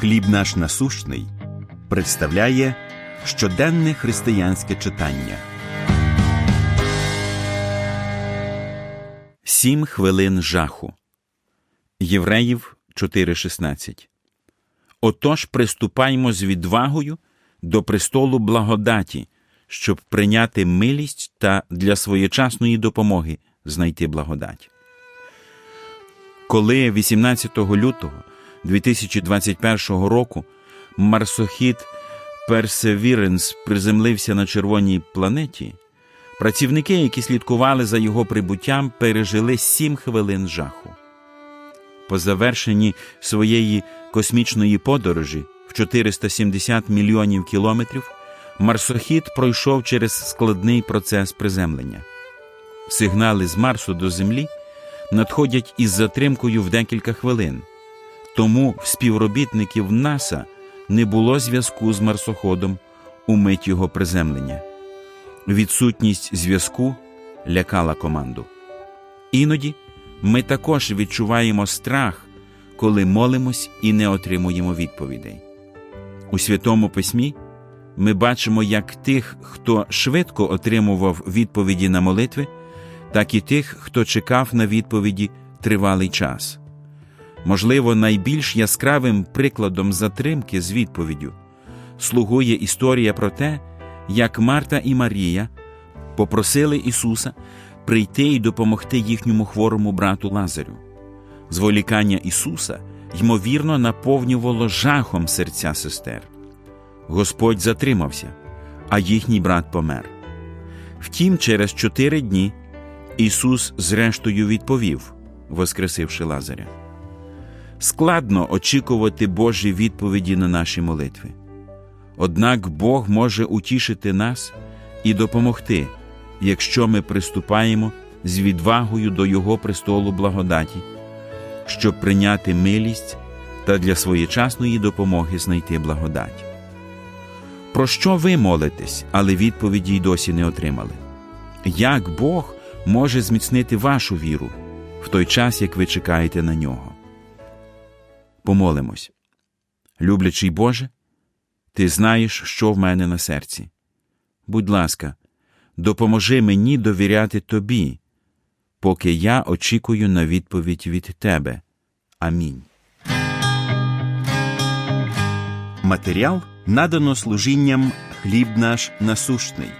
Хліб наш насущний представляє щоденне християнське читання. Сім хвилин жаху. Євреїв 4.16. Отож приступаймо з відвагою до престолу благодаті, щоб прийняти милість та для своєчасної допомоги знайти благодать. Коли 18 лютого 2021 року марсохід Perseverance приземлився на червоній планеті, працівники, які слідкували за його прибуттям, пережили 7 хвилин жаху. По завершенні своєї космічної подорожі в 470 мільйонів кілометрів марсохід пройшов через складний процес приземлення. Сигнали з Марсу до Землі надходять із затримкою в декілька хвилин. Тому в співробітників НАСА не було зв'язку з марсоходом у мить його приземлення. Відсутність зв'язку лякала команду. Іноді ми також відчуваємо страх, коли молимось і не отримуємо відповідей. У Святому Письмі ми бачимо як тих, хто швидко отримував відповіді на молитви, так і тих, хто чекав на відповіді тривалий час. Можливо, найбільш яскравим прикладом затримки з відповіддю слугує історія про те, як Марта і Марія попросили Ісуса прийти і допомогти їхньому хворому брату Лазарю. Зволікання Ісуса, ймовірно, наповнювало жахом серця сестер. Господь затримався, а їхній брат помер. Втім, через чотири дні Ісус зрештою відповів, воскресивши Лазаря. Складно очікувати Божі відповіді на наші молитви. Однак Бог може утішити нас і допомогти, якщо ми приступаємо з відвагою до Його престолу благодаті, щоб прийняти милість та для своєчасної допомоги знайти благодать. Про що ви молитесь, але відповіді й досі не отримали? Як Бог може зміцнити вашу віру в той час, як ви чекаєте на нього? Помолимось. Люблячий Боже, Ти знаєш, що в мене на серці. Будь ласка, допоможи мені довіряти Тобі, поки я очікую на відповідь від Тебе. Амінь. Матеріал надано служінням хліб наш насущний.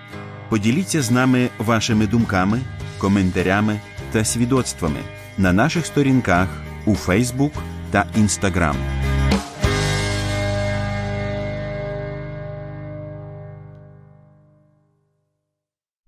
Поділіться з нами вашими думками, коментарями та свідоцтвами на наших сторінках у Фейсбук та Інстаграм.